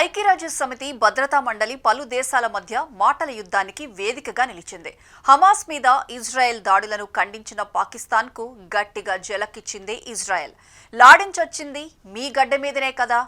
ఐక్యరాజ్య సమితి భద్రతా మండలి పలు దేశాల మధ్య మాటల యుద్ధానికి వేదికగా నిలిచింది. హమాస్ మీద ఇజ్రాయెల్ దాడులను ఖండించిన పాకిస్తాన్కు గట్టిగా జలక్కిచ్చింది ఇజ్రాయెల్. లాడించొచ్చింది మీ గడ్డ మీదనే కదా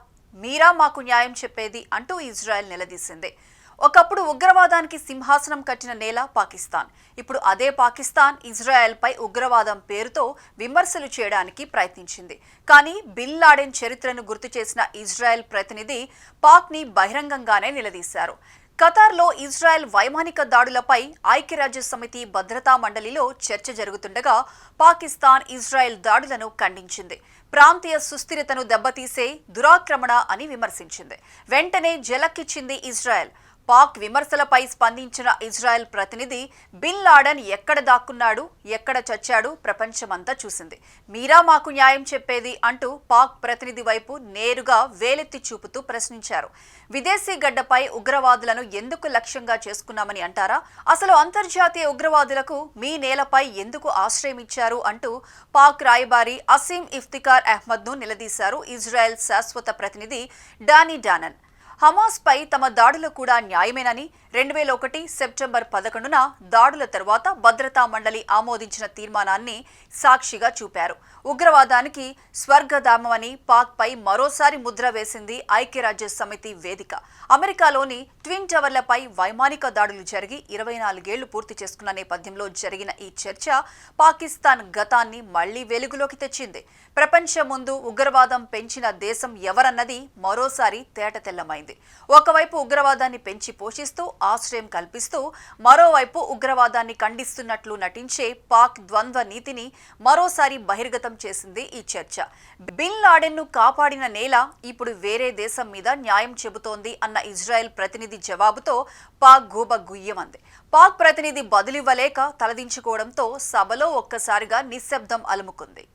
మీరా మాకు న్యాయం చెప్పేది అంటూ ఇజ్రాయెల్ నిలదీసింది. ఒకప్పుడు ఉగ్రవాదానికి సింహాసనం కట్టిన నేల పాకిస్తాన్. ఇప్పుడు అదే పాకిస్తాన్ ఇజ్రాయెల్పై ఉగ్రవాదం పేరుతో విమర్శలు చేయడానికి ప్రయత్నించింది. కానీ బిన్ లాడెన్ చరిత్రను గుర్తు చేసిన ఇజ్రాయెల్ ప్రతినిధి పాక్ని బహిరంగంగానే నిలదీశారు. ఖతార్లో ఇజ్రాయెల్ వైమానిక దాడులపై ఐక్యరాజ్య సమితి భద్రతా మండలిలో చర్చ జరుగుతుండగా పాకిస్తాన్ ఇజ్రాయెల్ దాడులను ఖండించింది. ప్రాంతీయ సుస్థిరతను దెబ్బతీసే దురాక్రమణ అని విమర్శించింది. వెంటనే జలక్కిచ్చింది ఇజ్రాయెల్. పాక్ విమర్శలపై స్పందించిన ఇజ్రాయెల్ ప్రతినిధి బిన్ లాడన్ ఎక్కడ దాక్కున్నాడు ఎక్కడ చచ్చాడు ప్రపంచమంతా చూసింది. మీరా మాకు న్యాయం చెప్పేది అంటూ పాక్ ప్రతినిధి వైపు నేరుగా వేలెత్తి చూపుతూ ప్రశ్నించారు. విదేశీ గడ్డపై ఉగ్రవాదులను ఎందుకు లక్ష్యంగా చేసుకున్నామని అంటారా? అసలు అంతర్జాతీయ ఉగ్రవాదులకు మీ నేలపై ఎందుకు ఆశ్రయం ఇచ్చారు అంటూ పాక్ రాయబారి అసీం ఇఫ్తికార్ అహ్మద్ను నిలదీశారు ఇజ్రాయెల్ శాశ్వత ప్రతినిధి డానీ డానన్. హమాస్ పై తమ దాడులు కూడా న్యాయమేనని రెండు వేల ఒకటి సెప్టెంబర్ పదకొండున దాడుల తరువాత భద్రతా మండలి ఆమోదించిన తీర్మానాన్ని సాక్షిగా చూపారు. ఉగ్రవాదానికి స్వర్గధామమని పాక్ పై మరోసారి ముద్ర వేసింది ఐక్యరాజ్య సమితి వేదిక. అమెరికాలోని ట్విన్ టవర్లపై వైమానిక దాడులు జరిగి ఇరవై నాలుగేళ్ళు పూర్తి చేసుకున్న నేపథ్యంలో జరిగిన ఈ చర్చ పాకిస్తాన్ గతాన్ని మళ్ళీ వెలుగులోకి తెచ్చింది. ప్రపంచం ముందు ఉగ్రవాదం పెంచిన దేశం ఎవరన్నది మరోసారి తేటతెల్లమైంది. ఒకవైపు ఉగ్రవాదాన్ని పెంచి పోషిస్తూ ఆశ్రయం కల్పిస్తూ మరోవైపు ఉగ్రవాదాన్ని ఖండిస్తున్నట్లు నటించే పాక్ ద్వంద్వ నీతిని మరోసారి బహిర్గతం చేసింది ఈ చర్చ. బిన్ లాడెన్ను కాపాడిన నేల ఇప్పుడు వేరే దేశం మీద న్యాయం చెబుతోంది అన్న ఇజ్రాయెల్ ప్రతినిధి జవాబుతో పాక్ గూబ గుయ్యమంది. పాక్ ప్రతినిధి బదులివ్వలేక తలదించుకోవడంతో సభలో ఒక్కసారిగా నిశ్శబ్దం అలుముకుంది.